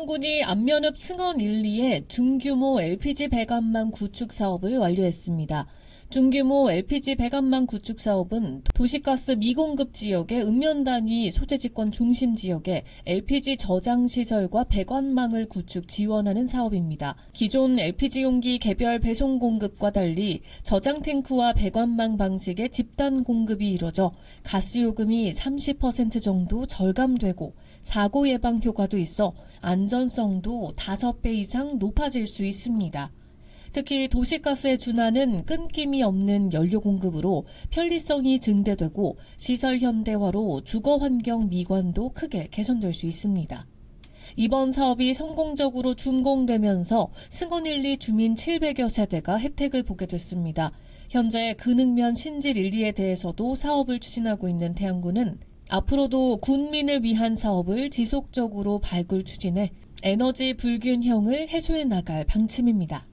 태양군이 안면읍 승원 1, 2의 중규모 LPG 배관망 구축 사업을 완료했습니다. 중규모 LPG 배관망 구축 사업은 도시가스 미공급 지역의 읍면 단위 소재지권 중심 지역에 LPG 저장 시설과 배관망을 구축 지원하는 사업입니다. 기존 LPG 용기 개별 배송 공급과 달리 저장 탱크와 배관망 방식의 집단 공급이 이뤄져 가스 요금이 30% 정도 절감되고 사고 예방 효과도 있어 안전성도 5배 이상 높아질 수 있습니다. 특히 도시가스에 준하는 끊김이 없는 연료 공급으로 편리성이 증대되고 시설 현대화로 주거 환경 미관도 크게 개선될 수 있습니다. 이번 사업이 성공적으로 준공되면서 승원 1, 2 주민 700여 세대가 혜택을 보게 됐습니다. 현재 근흥면 신질 1, 2에 대해서도 사업을 추진하고 있는 태양군은 앞으로도 군민을 위한 사업을 지속적으로 발굴 추진해 에너지 불균형을 해소해 나갈 방침입니다.